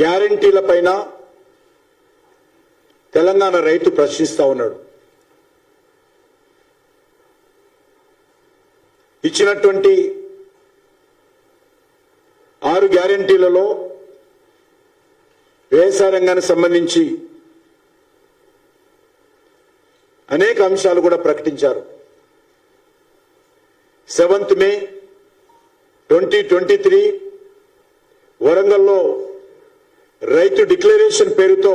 గ్యారంటీల పైన తెలంగాణ రైతు ప్రశ్నిస్తా ఉన్నాడు. ఇచ్చినటువంటి ఆరు గ్యారంటీలలో వ్యవసాయ రంగానికి సంబంధించి అనేక అంశాలు కూడా ప్రకటించారు. Seventh May twenty twenty three వరంగల్లో రైతు డిక్లరేషన్ పేరుతో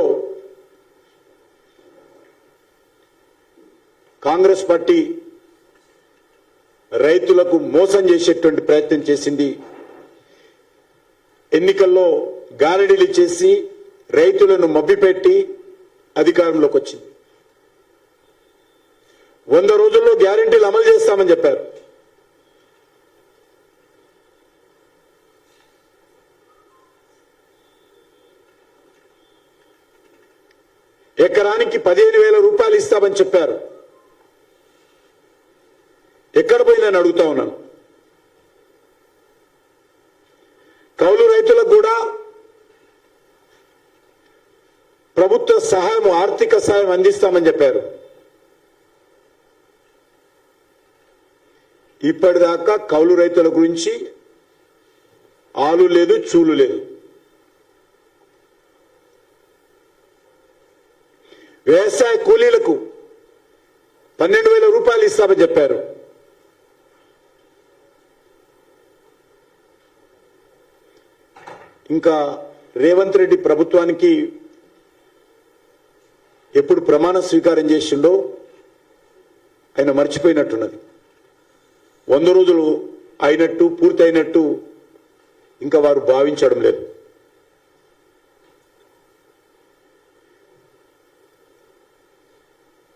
కాంగ్రెస్ పార్టీ రైతులకు మోసం చేసేటువంటి ప్రయత్నం చేసింది. ఎన్నికల్లో గారడీలు చేసి రైతులను మభ్యపెట్టి అధికారంలోకి వచ్చింది. వంద రోజుల్లో గ్యారెంటీలు అమలు చేస్తామని చెప్పారు. ఎకరానికి పదిహేను వేల రూపాయలు ఇస్తామని చెప్పారు. ఎక్కడ పోయిందని అడుగుతా ఉన్నాను. కౌలు రైతులకు కూడా ప్రభుత్వ సహాయం ఆర్థిక సహాయం అందిస్తామని చెప్పారు. ఇప్పటిదాకా కౌలు రైతుల గురించి ఆలు లేదు చూలు లేదు. వ్యవసాయ కూలీలకు పన్నెండు వేల రూపాయలు ఇస్తామని చెప్పారు. ఇంకా రేవంత్ రెడ్డి ప్రభుత్వానికి ఎప్పుడు ప్రమాణ స్వీకారం చేసిండో ఆయన మర్చిపోయినట్టున్నది. వంద రోజులు అయినట్టు పూర్తి అయినట్టు ఇంకా వారు భావించడం లేదు.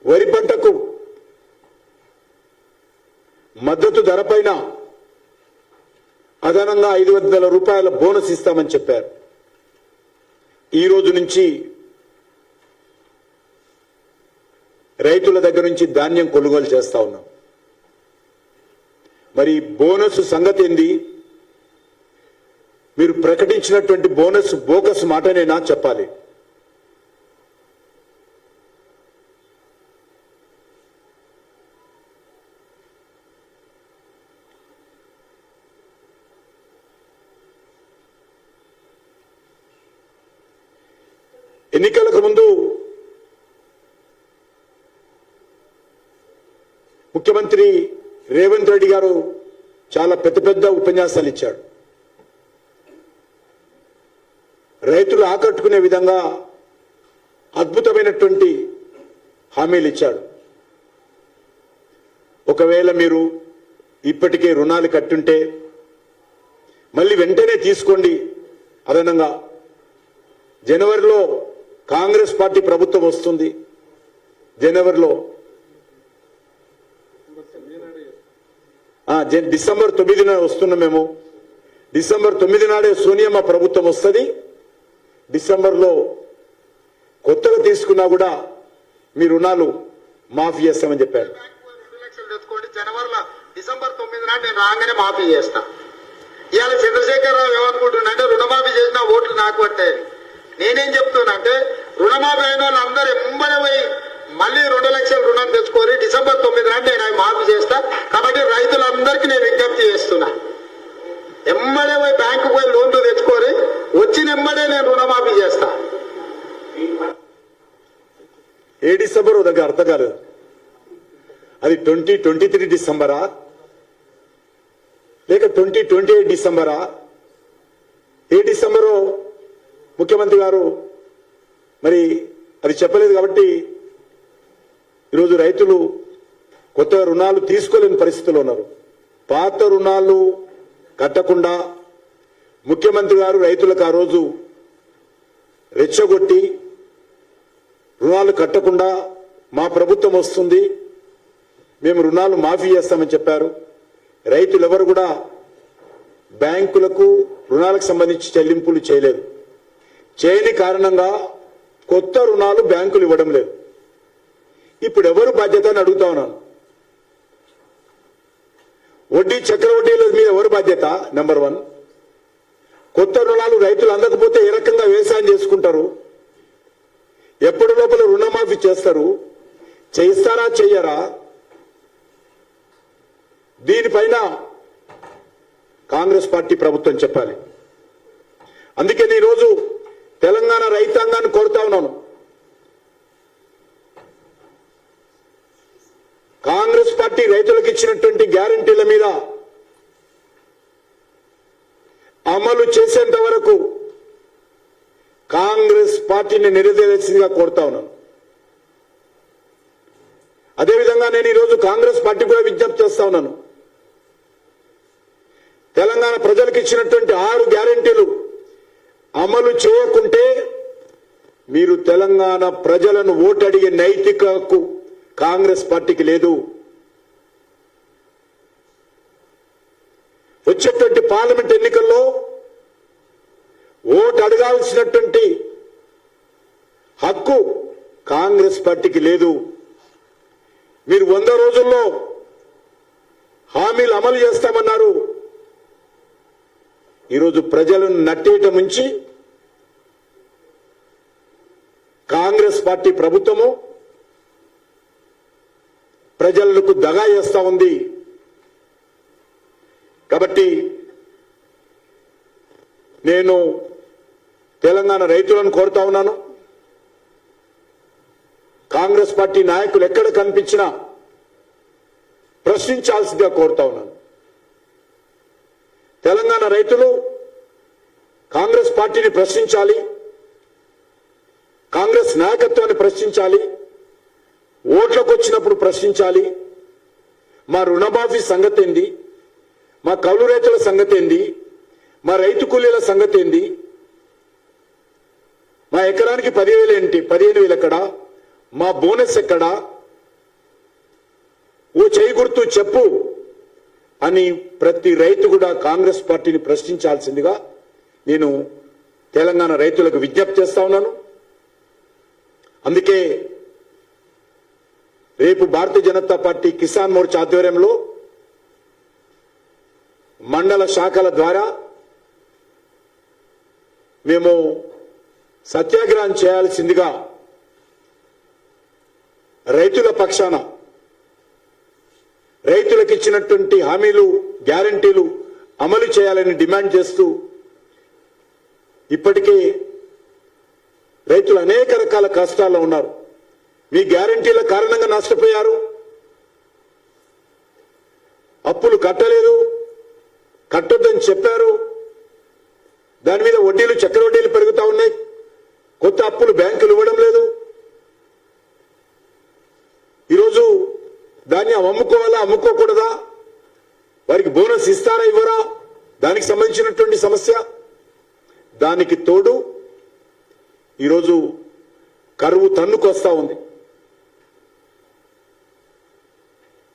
వరి పంటకు మద్దతు ధరపైన అదనంగా ఐదు వందల రూపాయల బోనస్ ఇస్తామని చెప్పారు. ఈ రోజు నుంచి రైతుల దగ్గర నుంచి ధాన్యం కొనుగోలు చేస్తా ఉన్నాం. మరి బోనస్ సంగతి ఏంది? మీరు ప్రకటించినటువంటి బోనస్ బోకస్ మాటనేనా చెప్పాలి? ఎన్నికలకు ముందు ముఖ్యమంత్రి రేవంత్ రెడ్డి గారు చాలా పెద్ద పెద్ద ఉపన్యాసాలు ఇచ్చాడు. రైతులు ఆకట్టుకునే విధంగా అద్భుతమైనటువంటి హామీలు ఇచ్చాడు. ఒకవేళ మీరు ఇప్పటికే రుణాలు కట్టుంటే మళ్ళీ వెంటనే తీసుకోండి అదనంగా జనవరిలో కాంగ్రెస్ పార్టీ ప్రభుత్వం వస్తుంది. జనవరిలో ఆ, డిసెంబర్ తొమ్మిదిన వస్తున్నాం మేము. డిసెంబర్ తొమ్మిది నాడే సోనియమ్మ ప్రభుత్వం వస్తుంది. డిసెంబర్లో కొత్తగా తీసుకున్నా కూడా మీ రుణాలు మాఫీ చేస్తామని చెప్పారు. రెండు లక్షలు డిసెంబర్ తొమ్మిది నాడు నేను రాగానే మాఫీ చేస్తా. ఇవాళ చంద్రశేఖరరావు ఏమనుకుంటున్నాడంటే రుణమాఫీ చేసిన ఓట్లు నాకు పట్టాయి నేనేం చెప్తున్నా రుణమాఫీ అయిన వాళ్ళందరూ ఎంబడే పోయి మళ్ళీ రెండు లక్షల రుణం తెచ్చుకొని డిసెంబర్ తొమ్మిది నాటి నేను అవి మాఫీ చేస్తా. కాబట్టి రైతులందరికీ నేను విజ్ఞప్తి చేస్తున్నా. ఎమ్మడే పోయి బ్యాంకు పోయి లోన్లు తెచ్చుకొని వచ్చిన ఎమ్మడే నేను రుణమాఫీ చేస్తా. ఏ డిసెంబర్ దగ్గర అర్థం కాలేదు. అది ట్వంటీ ట్వంటీ త్రీ డిసెంబరా? లేక ట్వంటీ ట్వంటీ ఎయిట్ డిసెంబరా? ఏ డిసెంబరు? ముఖ్యమంత్రి గారు మరి అది చెప్పలేదు కాబట్టి ఈరోజు రైతులు కొత్త రుణాలు తీసుకోలేని పరిస్థితిలో ఉన్నారు. పాత రుణాలు కట్టకుండా ముఖ్యమంత్రి గారు రైతులకు ఆ రోజు రెచ్చగొట్టి రుణాలు కట్టకుండా మా ప్రభుత్వం వస్తుంది మేము రుణాలు మాఫీ చేస్తామని చెప్పారు. రైతులు ఎవరు కూడా బ్యాంకులకు రుణాలకు సంబంధించి చెల్లింపులు చేయలేదు. చేయని కారణంగా కొత్త రుణాలు బ్యాంకులు ఇవ్వడం లేదు. ఇప్పుడు ఎవరు బాధ్యత అని అడుగుతా ఉన్నాను. వడ్డీ చక్రవడ్డీల మీద ఎవరు బాధ్యత? నెంబర్ వన్ కొత్త రుణాలు రైతులు అందకపోతే ఏ రకంగా వ్యవసాయం చేసుకుంటారు? ఎప్పటి లోపల రుణమాఫీ చేస్తారు? చేయిస్తారా చెయ్యరా? దీనిపైన కాంగ్రెస్ పార్టీ ప్రభుత్వం చెప్పాలి. అందుకని ఈరోజు తెలంగాణ రైతాంగాన్ని కోరుతా ఉన్నాను. కాంగ్రెస్ పార్టీ రైతులకు ఇచ్చినటువంటి గ్యారంటీల మీద అమలు చేసేంత వరకు కాంగ్రెస్ పార్టీని నిరదేశంగా కోరుతా ఉన్నాను. అదేవిధంగా నేను ఈరోజు కాంగ్రెస్ పార్టీ కూడా విజ్ఞప్తి చేస్తా ఉన్నాను. తెలంగాణ ప్రజలకు ఇచ్చినటువంటి ఆరు గ్యారంటీలు అమలు చేయకుంటే మీరు తెలంగాణ ప్రజలను ఓటడిగే నైతిక హక్కు కాంగ్రెస్ పార్టీకి లేదు. వచ్చేటువంటి పార్లమెంట్ ఎన్నికల్లో ఓటు అడగాల్సినటువంటి హక్కు కాంగ్రెస్ పార్టీకి లేదు. మీరు వంద రోజుల్లో హామీలు అమలు చేస్తామన్నారు. ఈరోజు ప్రజలను నట్టేట ముంచి కాంగ్రెస్ పార్టీ ప్రభుత్వము ప్రజలకు దగా చేస్తా ఉంది. కాబట్టి నేను తెలంగాణ రైతులను కోరుతా ఉన్నాను. కాంగ్రెస్ పార్టీ నాయకులు ఎక్కడ కనిపించినా ప్రశ్నించాల్సిందిగా కోరుతా ఉన్నాను. తెలంగాణ రైతులు కాంగ్రెస్ పార్టీని ప్రశ్నించాలి కాంగ్రెస్ నాయకత్వాన్ని ప్రశ్నించాలి ఓట్లకు వచ్చినప్పుడు ప్రశ్నించాలి. మా రుణమాఫీ సంగతి ఏంది మా కౌలు రైతుల సంగతి ఏంది మా రైతు కూలీల సంగతి ఏంది మా ఎకరానికి పదివేలు ఏంటి? పదిహేను వేలు ఎక్కడా? మా బోనస్ ఎక్కడా? ఓ చేయి గుర్తు చెప్పు. అని ప్రతి రైతు కూడా కాంగ్రెస్ పార్టీని ప్రశ్నించాల్సిందిగా నేను తెలంగాణ రైతులకు విజ్ఞప్తి చేస్తా ఉన్నాను. అందుకే రేపు భారతీయ జనతా పార్టీ కిసాన్ మోర్చా ఆధ్వర్యంలో మండల శాఖల ద్వారా మేము సత్యాగ్రహం చేయాల్సిందిగా రైతుల పక్షాన రైతులకు ఇచ్చినటువంటి హామీలు గ్యారంటీలు అమలు చేయాలని డిమాండ్ చేస్తూ ఇప్పటికే రైతులు అనేక రకాల కష్టాల్లో ఉన్నారు. మీ గ్యారంటీల కారణంగా నష్టపోయారు. అప్పులు కట్టలేదు. కట్టొద్దని చెప్పారు. దాని మీద వడ్డీలు చక్ర వడ్డీలు పెరుగుతూ ఉన్నాయి. కొత్త అప్పులు బ్యాంకులు ఇవ్వడం లేదు ఈరోజు ధాన్యం అమ్ముకోవాలా? అమ్ముకోకూడదా? వారికి బోనస్ ఇస్తారా ఇవ్వరా? దానికి సంబంధించినటువంటి సమస్య. దానికి తోడు ఈరోజు కరువు తన్నుకొస్తా ఉంది.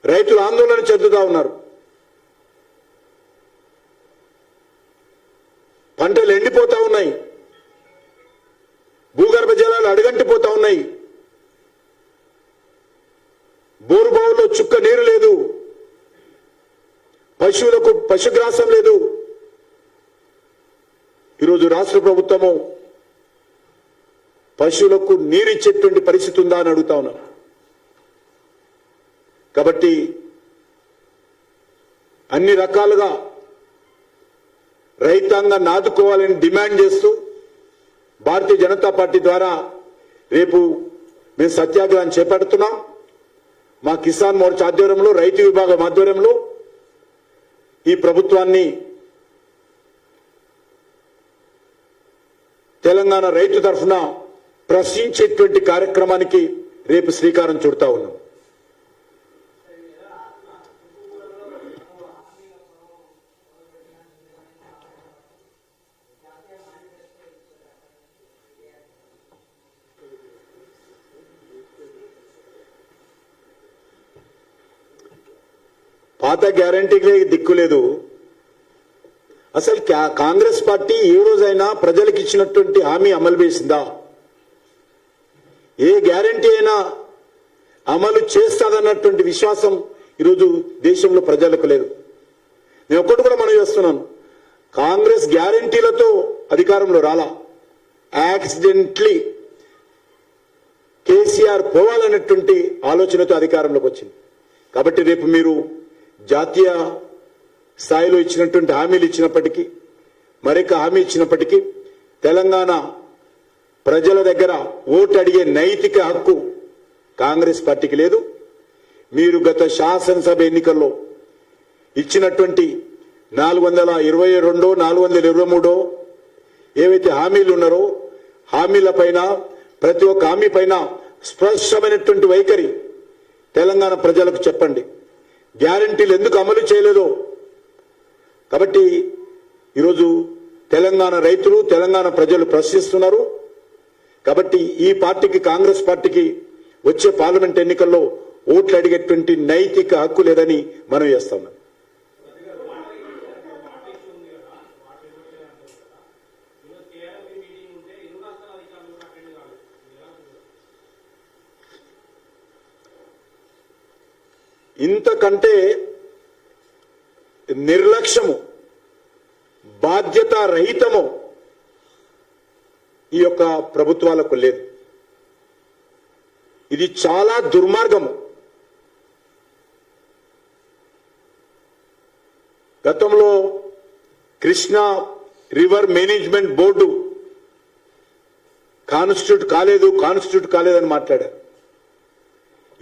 రైతులు ఆందోళన చెందుతా ఉన్నారు. పంటలు ఎండిపోతా ఉన్నాయి. భూగర్భ జలాలు అడుగంటిపోతా ఉన్నాయి. చుక్క నీరు లేదు. పశువులకు పశుగ్రాసం లేదు. ఈరోజు రాష్ట్ర ప్రభుత్వము పశువులకు నీరిచ్చేటువంటి పరిస్థితి ఉందా అని అడుగుతా ఉన్నా. కాబట్టి అన్ని రకాలుగా రైతాంగాన్ని ఆదుకోవాలని డిమాండ్ చేస్తూ భారతీయ జనతా పార్టీ ద్వారా రేపు మేము సత్యాగ్రహం చేపడుతున్నాం. మా కిసాన్ మోర్చా ఆధ్వర్యంలో రైతు విభాగం ఆధ్వర్యంలో ఈ ప్రభుత్వాన్ని తెలంగాణ రైతు తరఫున ప్రశ్నించేటువంటి కార్యక్రమానికి రేపు శ్రీకారం చుడతా ఉన్నాం. పాత గ్యారంటీకి దిక్కు లేదు. అసలు కాంగ్రెస్ పార్టీ ఏ రోజైనా ప్రజలకు ఇచ్చినటువంటి హామీ అమలు చేసిందా? ఏ గ్యారంటీ అయినా అమలు చేస్తాదన్నటువంటి విశ్వాసం ఈరోజు దేశంలో ప్రజలకు లేదు. నేను ఒక్కటి కూడా మనం చేస్తున్నాను. కాంగ్రెస్ గ్యారంటీలతో అధికారంలో రాలా. యాక్సిడెంట్లీ కేసీఆర్ పోవాలన్నటువంటి ఆలోచనతో అధికారంలోకి వచ్చింది. కాబట్టి రేపు మీరు జాతీయ స్థాయిలో ఇచ్చినటువంటి హామీలు ఇచ్చినప్పటికీ మరొక హామీ ఇచ్చినప్పటికీ తెలంగాణ ప్రజల దగ్గర ఓటు అడిగే నైతిక హక్కు కాంగ్రెస్ పార్టీకి లేదు. మీరు గత శాసనసభ ఎన్నికల్లో ఇచ్చినటువంటి నాలుగు వందల ఇరవై రెండో నాలుగు వందల ఇరవై మూడో ఏవైతే హామీలు ఉన్నారో హామీల పైన ప్రతి ఒక్క హామీ పైన స్పష్టమైనటువంటి వైఖరి తెలంగాణ ప్రజలకు చెప్పండి. గ్యారంటీలు ఎందుకు అమలు చేయలేదో? కాబట్టి ఈరోజు తెలంగాణ రైతులు తెలంగాణ ప్రజలు ప్రశ్నిస్తున్నారు. కాబట్టి ఈ పార్టీకి కాంగ్రెస్ పార్టీకి వచ్చే పార్లమెంట్ ఎన్నికల్లో ఓట్లు అడిగేటువంటి నైతిక హక్కు లేదని మనం చేస్తున్నాం. ఇంతకంటే నిర్లక్ష్యము బాధ్యత రహితము ఈ యొక్క ప్రభుత్వాలకు లేదు. ఇది చాలా దుర్మార్గము. గతంలో Krishna river management board constitute కాలేదు కాన్స్టిట్యూట్ కాలేదని మాట్లాడారు.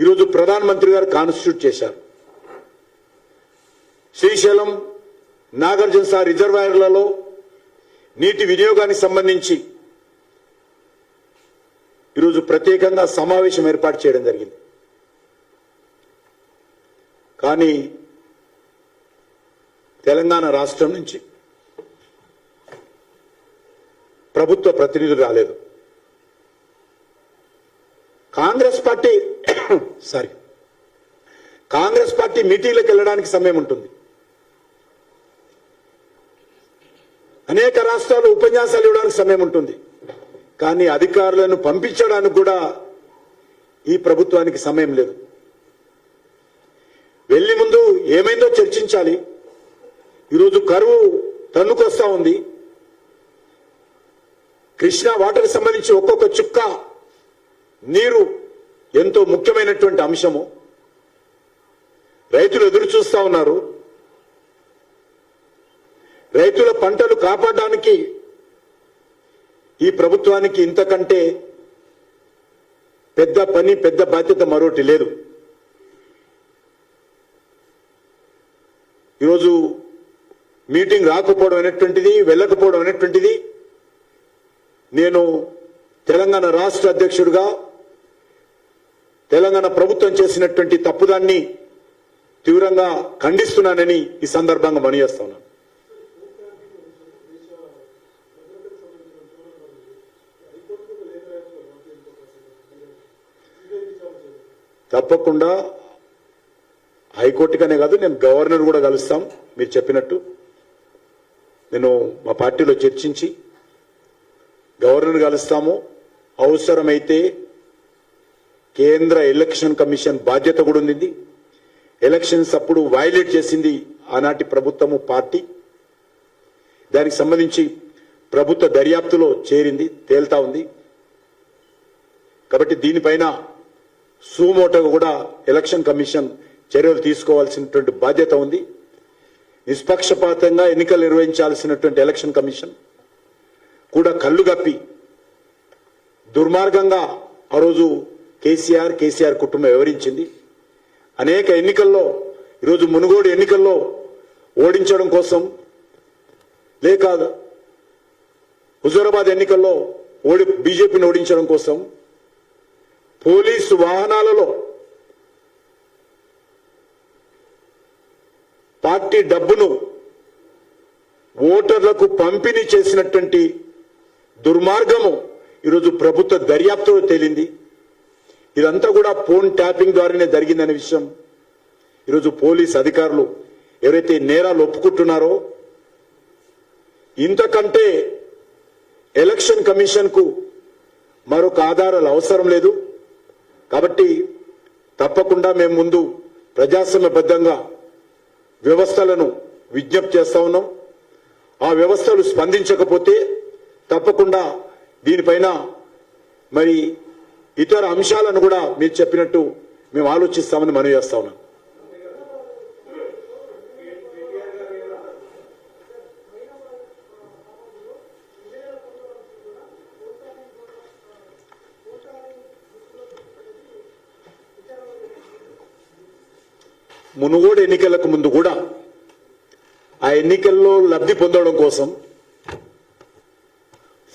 ఈరోజు ప్రధానమంత్రి గారు కాన్స్టిట్యూట్ చేశారు. శ్రీశైలం నాగార్జున సార్ రిజర్వాయర్లలో నీటి వినియోగానికి సంబంధించి ఈరోజు ప్రత్యేకంగా సమావేశం ఏర్పాటు చేయడం జరిగింది. కానీ తెలంగాణ రాష్ట్రం నుంచి ప్రభుత్వ ప్రతినిధులు రాలేదు. Congress party sorry. Congress party మీటింగ్లకు వెళ్ళడానికి సమయం ఉంటుంది. అనేక రాష్ట్రాలు ఉపన్యాసాలు ఇవ్వడానికి సమయం ఉంటుంది. కానీ అధికారులను పంపించడానికి కూడా ఈ ప్రభుత్వానికి సమయం లేదు. వెళ్ళి ముందు ఏమైందో చర్చించాలి. ఈరోజు కరువు తన్నుకొస్తా ఉంది. కృష్ణా వాటర్ సంబంధించి ఒక్కొక్క చుక్క నీరు ఎంతో ముఖ్యమైనటువంటి అంశము. రైతులు ఎదురు చూస్తా ఉన్నారు. రైతుల పంటలు కాపాడడానికి ఈ ప్రభుత్వానికి ఇంతకంటే పెద్ద పని పెద్ద బాధ్యత మరొకటి లేదు. ఈరోజు మీటింగ్ రాకపోవడం అనేటువంటిది వెళ్ళకపోవడం అనేటువంటిది నేను తెలంగాణ రాష్ట్ర అధ్యక్షుడిగా తెలంగాణ ప్రభుత్వం చేసినటువంటి తప్పుదాన్ని తీవ్రంగా ఖండిస్తున్నానని ఈ సందర్భంగా మనియేస్తున్నాను తప్పకుండా హైకోర్టుకనే కాదు నేను గవర్నర్ కూడా కలుస్తాం మీరు చెప్పినట్టు. నేను మా పార్టీలో చర్చించి గవర్నర్ కలుస్తాము. అవసరమైతే కేంద్ర ఎలక్షన్ కమిషన్ బాధ్యత కూడా ఉంది ఎలక్షన్స్ అప్పుడు వైలేట్ చేసింది ఆనాటి ప్రభుత్వము పార్టీ. దానికి సంబంధించి ప్రభుత్వ దర్యాప్తులో చేరింది తేల్తా ఉంది. కాబట్టి దీనిపైన సుమోటోగా కూడా ఎలక్షన్ కమిషన్ చర్యలు తీసుకోవాల్సినటువంటి బాధ్యత ఉంది. నిష్పక్షపాతంగా ఎన్నికలు నిర్వహించాల్సినటువంటి ఎలక్షన్ కమిషన్ కూడా కళ్ళు గప్పి దుర్మార్గంగా ఆ రోజు కేసీఆర్ కేసీఆర్ కుటుంబం వివరించింది. అనేక ఎన్నికల్లో ఈరోజు మునుగోడు ఎన్నికల్లో ఓడించడం కోసం లేక హుజూరాబాద్ ఎన్నికల్లో ఓడి బీజేపీని ఓడించడం కోసం పోలీసు వాహనాలలో పార్టీ డబ్బును ఓటర్లకు పంపిణీ చేసినటువంటి దుర్మార్గము ఈరోజు ప్రభుత్వ దర్యాప్తులో తేలింది. ఇదంతా కూడా ఫోన్ ట్యాపింగ్ ద్వారానే జరిగిందనే విషయం. ఈరోజు పోలీస్ అధికారులు ఎవరైతే నేరాలు ఒప్పుకుంటున్నారో ఇంతకంటే ఎలక్షన్ కమిషన్కు మరొక ఆధారాలు అవసరం లేదు. కాబట్టి తప్పకుండా మేము ముందు ప్రజాస్వామ్యబద్ధంగా వ్యవస్థలను విజ్ఞప్తి చేస్తా ఉన్నాం. ఆ వ్యవస్థలు స్పందించకపోతే తప్పకుండా దీనిపైన మరి ఇతర అంశాలను కూడా మీరు చెప్పినట్టు మేము ఆలోచిస్తామని మనవి చేస్తా ఉన్నాం. మునుగోడు ఎన్నికలకు ముందు కూడా ఆ ఎన్నికల్లో లబ్ధి పొందడం కోసం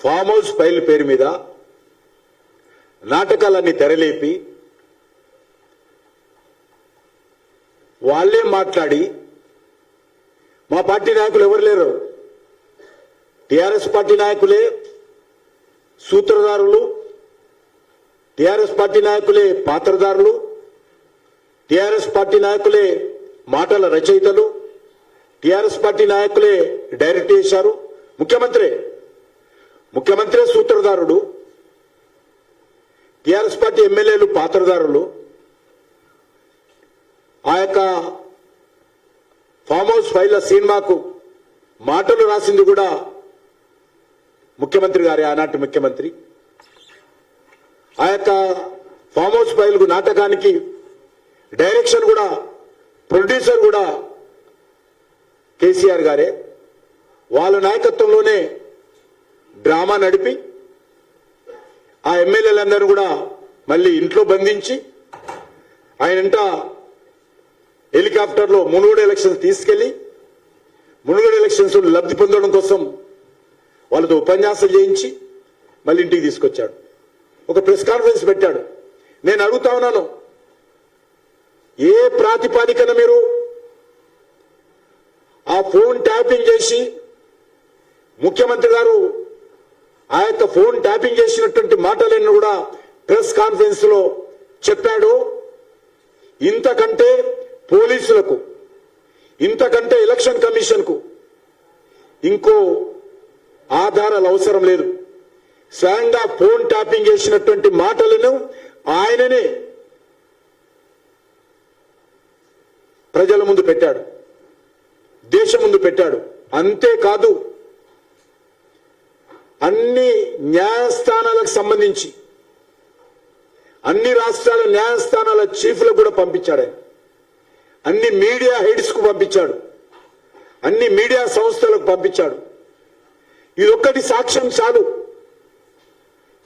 ఫామ్ హౌస్ ఫైల్ పేరు మీద నాటకాలన్నీ తెరలేపి వాళ్ళే మాట్లాడి మా పార్టీ నాయకులు ఎవరు లేరు? టిఆర్ఎస్ పార్టీ నాయకులే సూత్రధారులు టిఆర్ఎస్ పార్టీ నాయకులే పాత్రధారులు టిఆర్ఎస్ పార్టీ నాయకులే మాటల రచయితలు టిఆర్ఎస్ పార్టీ నాయకులే డైరెక్ట్ చేశారు. ముఖ్యమంత్రి ముఖ్యమంత్రి సూత్రధారుడు టిఆర్ఎస్ పార్టీ ఎమ్మెల్యేలు పాత్రదారులు. ఆ యొక్క ఫామ్ హౌస్ ఫైళ్ళ సినిమాకు మాటలు రాసింది కూడా ముఖ్యమంత్రి గారి ఆనాటి ముఖ్యమంత్రి. ఆ యొక్క ఫామ్ హౌస్ ఫైల్ నాటకానికి డైరెక్షన్ కూడా ప్రొడ్యూసర్ కూడా కేసీఆర్ గారే. వాళ్ళ నాయకత్వంలోనే డ్రామా నడిపి ఆ ఎమ్మెల్యేలందరూ కూడా మళ్ళీ ఇంట్లో బంధించి ఆయనంట హెలికాప్టర్లో మునుగోడు ఎలక్షన్స్ తీసుకెళ్ళి మునుగోడు ఎలక్షన్స్ లబ్ధి పొందడం కోసం వాళ్ళతో ఉపన్యాసం చేయించి మళ్ళీ ఇంటికి తీసుకొచ్చాడు. ఒక ప్రెస్ కాన్ఫరెన్స్ పెట్టాడు. నేను అడుగుతా ఉన్నాను ఏ ప్రాతిపాదికన మీరు ఆ ఫోన్ ట్యాపింగ్ చేసి ముఖ్యమంత్రి గారు ఆ యొక్క ఫోన్ ట్యాపింగ్ చేసినటువంటి మాటలను కూడా ప్రెస్ కాన్ఫరెన్స్లో చెప్పాడు. ఇంతకంటే పోలీసులకు ఇంతకంటే ఎలక్షన్ కమిషన్కు ఇంకో ఆధారాలు అవసరం లేదు. స్వయంగా ఫోన్ ట్యాపింగ్ చేసినటువంటి మాటలను ఆయననే ప్రజల ముందు పెట్టాడు. దేశం ముందు పెట్టాడు. అంతేకాదు అన్ని న్యాయస్థానాలకు సంబంధించి అన్ని రాష్ట్రాల న్యాయస్థానాల చీఫ్లకు కూడా పంపించాడు ఆయన. అన్ని మీడియా హెడ్స్కు పంపించాడు. అన్ని మీడియా సంస్థలకు పంపించాడు. ఇదొక్కటి ఒక్కటి సాక్ష్యం చాలు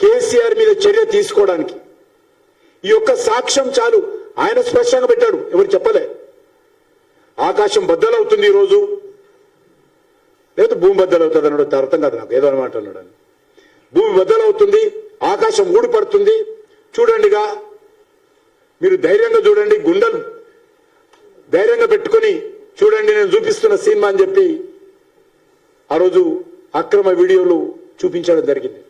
కేసీఆర్ మీద చర్య తీసుకోవడానికి. ఈ యొక్క సాక్ష్యం చాలు. ఆయన స్పష్టంగా పెట్టాడు. ఎవరు చెప్పలే? ఆకాశం బద్దలవుతుంది ఈరోజు. లేకపోతే భూమి బద్దలవుతుంది అన్నాడు. అర్థం కాదు నాకు. ఏదో అనమాట అన్నాడు అని. భూమి బద్దలవుతుంది ఆకాశం ఊడిపడుతుంది. చూడండిగా మీరు ధైర్యంగా చూడండి గుండెలు ధైర్యంగా పెట్టుకొని చూడండి నేను చూపిస్తున్న సినిమా అని చెప్పి ఆ రోజు అక్రమ వీడియోలు చూపించడం జరిగింది.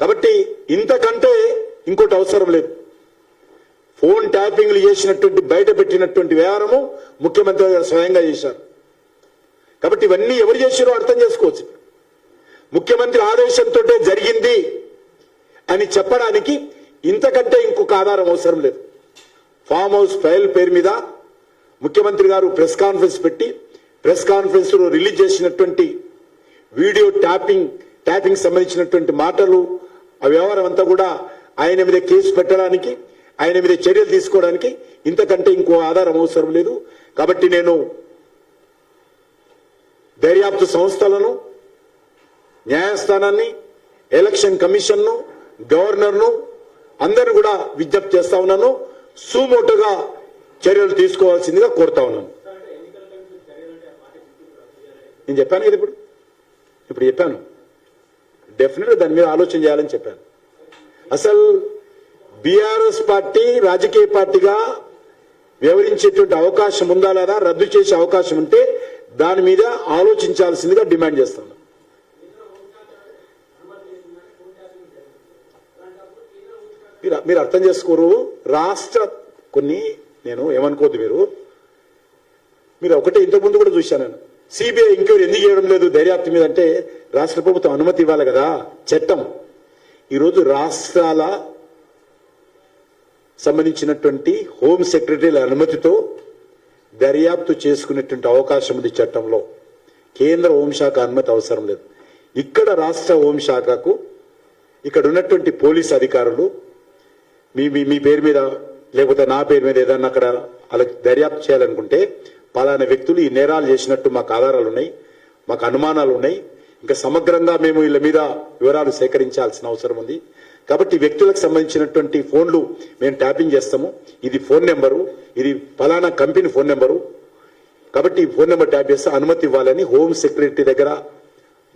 కాబట్టి ఇంతకంటే ఇంకోటి అవసరం లేదు. ఫోన్ ట్యాపింగ్లు చేసినటువంటి బయట పెట్టినటువంటి వ్యవహారము ముఖ్యమంత్రి గారు స్వయంగా చేశారు. కాబట్టి ఇవన్నీ ఎవరు చేశారో అర్థం చేసుకోవచ్చు. ముఖ్యమంత్రి ఆదేశంతో జరిగింది అని చెప్పడానికి ఇంతకంటే ఇంకొక ఆధారం అవసరం లేదు. ఫామ్ హౌస్ ఫైల్ పేరు మీద ముఖ్యమంత్రి గారు ప్రెస్ కాన్ఫరెన్స్ పెట్టి ప్రెస్ కాన్ఫరెన్స్లో రిలీజ్ చేసినటువంటి వీడియో ట్యాపింగ్ ట్యాపింగ్ సంబంధించినటువంటి మాటలు ఆ వ్యవహారం అంతా కూడా ఆయన మీద కేసు పెట్టడానికి ఆయన మీద చర్యలు తీసుకోవడానికి ఇంతకంటే ఇంకో ఆధారం అవసరం లేదు. కాబట్టి నేను దర్యాప్తు సంస్థలను న్యాయస్థానాన్ని ఎలక్షన్ కమిషన్ను గవర్నర్ను అందరిని కూడా విజ్ఞప్తి చేస్తా ఉన్నాను. సుమోటుగా చర్యలు తీసుకోవాల్సిందిగా కోరుతా ఉన్నాను. నేను చెప్పాను కదా ఇప్పుడు? ఇప్పుడు చెప్పాను. డెఫినెట్గా దాని మీద ఆలోచన చేయాలని చెప్పాను. అసలు బీఆర్ఎస్ పార్టీ రాజకీయ పార్టీగా వ్యవహరించేటువంటి అవకాశం ఉందా లేదా? రద్దు చేసే అవకాశం ఉంటే దాని మీద ఆలోచించాల్సిందిగా డిమాండ్ చేస్తాను మీరు మీరు అర్థం చేసుకోరు. రాష్ట్ర కొన్ని నేను ఏమనుకోద్దు మీరు. మీరు ఒకటే ఇంతకుముందు కూడా చూశాను నేను. సిబిఐ ఎంక్వైరీ ఎందుకు చేయడం లేదు దర్యాప్తు మీద అంటే రాష్ట్ర ప్రభుత్వం అనుమతి ఇవ్వాలి కదా. చట్టం. ఈరోజు రాష్ట్రాల సంబంధించినటువంటి హోమ్ సెక్రటరీల అనుమతితో దర్యాప్తు చేసుకునేటువంటి అవకాశం ఉంది చట్టంలో. కేంద్ర హోంశాఖ అనుమతి అవసరం లేదు. ఇక్కడ రాష్ట్ర హోంశాఖకు ఇక్కడ ఉన్నటువంటి పోలీస్ అధికారులు మీ మీ మీ పేరు మీద లేకపోతే నా పేరు మీద ఏదన్నా అక్కడ అలా దర్యాప్తు చేయాలనుకుంటే పలానా వ్యక్తులు ఈ నేరాలు చేసినట్టు మాకు ఆధారాలు ఉన్నాయి మాకు అనుమానాలు ఉన్నాయి. ఇంకా సమగ్రంగా మేము వీళ్ళ మీద వివరాలు సేకరించాల్సిన అవసరం ఉంది. కాబట్టి వ్యక్తులకు సంబంధించినటువంటి ఫోన్లు మేము ట్యాపింగ్ చేస్తాము. ఇది ఫోన్ నెంబరు ఇది ఫలానా కంపెనీ ఫోన్ నెంబరు. కాబట్టి ఈ ఫోన్ నెంబర్ ట్యాప్ చేస్తే అనుమతి ఇవ్వాలని హోమ్ సెక్రటరీ దగ్గర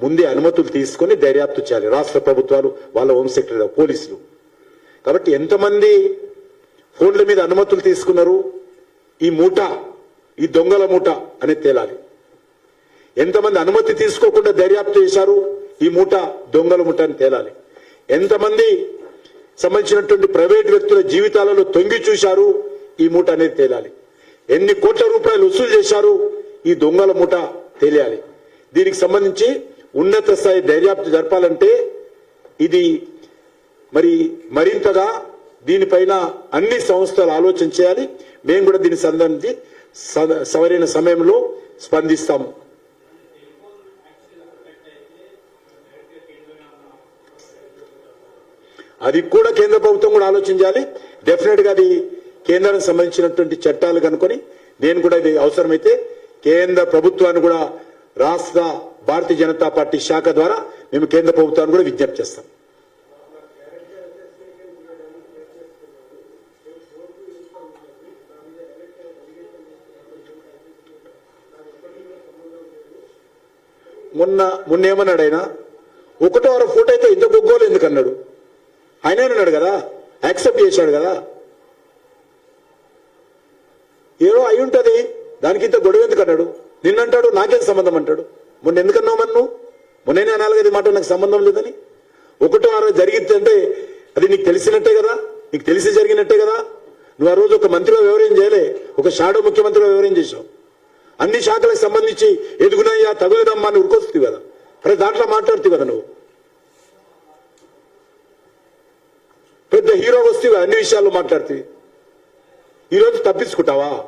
ముందే అనుమతులు తీసుకొని దర్యాప్తు చేయాలి. రాష్ట్ర ప్రభుత్వాలు వాళ్ళ హోమ్ సెక్రటరీ పోలీసులు. కాబట్టి ఎంతమంది ఫోన్ల మీద అనుమతులు తీసుకున్నారు? ఈ మూట ఈ దొంగల మూట అనేది తేలాలి. ఎంతమంది అనుమతి తీసుకోకుండా దర్యాప్తు చేశారు? ఈ మూట దొంగల మూట అని తేలాలి. ఎంతమంది సంబంధించినటువంటి ప్రైవేట్ వ్యక్తుల జీవితాలలో తొంగి చూశారు ఈ మూట అనేది తేలాలి. ఎన్ని కోట్ల రూపాయలు వసూలు చేశారు ఈ దొంగల మూట తేలియాలి దీనికి సంబంధించి ఉన్నత స్థాయి దర్యాప్తు జరపాలంటే ఇది మరి మరింతగా దీనిపైన అన్ని సంస్థలు ఆలోచన చేయాలి. మేము కూడా దీనికి సంబంధించి సవరైన సమయంలో స్పందిస్తాము. అది కూడా కేంద్ర ప్రభుత్వం కూడా ఆలోచించాలి. డెఫినెట్గా అది కేంద్రానికి సంబంధించినటువంటి చట్టాలు కనుకొని నేను కూడా ఇది అవసరమైతే కేంద్ర ప్రభుత్వాన్ని కూడా రాష్ట్ర భారతీయ జనతా పార్టీ శాఖ ద్వారా మేము కేంద్ర ప్రభుత్వాన్ని కూడా విజ్ఞప్తి చేస్తాం. మొన్న మొన్న ఏమన్నాడు ఆయన? ఒకటో వారం ఫోటో అయితే ఇంత గొగ్గోలు ఎందుకు అన్నాడు? ఆయన ఉన్నాడు కదా యాక్సెప్ట్ చేశాడు కదా. ఏదో అయి ఉంటుంది దానికి ఇంత గొడవ ఎందుకు అన్నాడు? నిన్నంటాడు నాకేం సంబంధం అంటాడు? మొన్న ఎందుకన్నావు మరి మొన్ననే అనాలి కదా మాట నాకు సంబంధం లేదని. ఒకటో ఆ రోజు జరిగిద్దంటే అది నీకు తెలిసినట్టే కదా నీకు తెలిసి జరిగినట్టే కదా. నువ్వు ఆ రోజు ఒక మంత్రిగా వివరం చేయలే ఒక షాడో ముఖ్యమంత్రిగా వివరం చేశావు. అన్ని శాఖలకు సంబంధించి ఎదుగునయ్యా తగులదమ్మా అని ఉరికొస్తుంది కదా. అరే దాంట్లో మాట్లాడుతుంది కదా నువ్వు. పెద్ద హీరో వస్తే అన్ని విషయాల్లో మాట్లాడుతుంది ఈరోజు తప్పించుకుంటావా?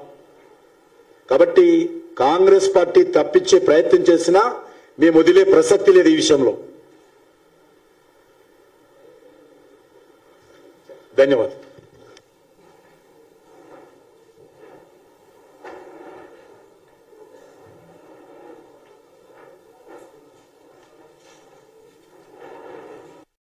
కాబట్టి కాంగ్రెస్ పార్టీ తప్పించే ప్రయత్నం చేసినా మేము వదిలే ప్రసక్తి లేదు ఈ విషయంలో. ధన్యవాదాలు.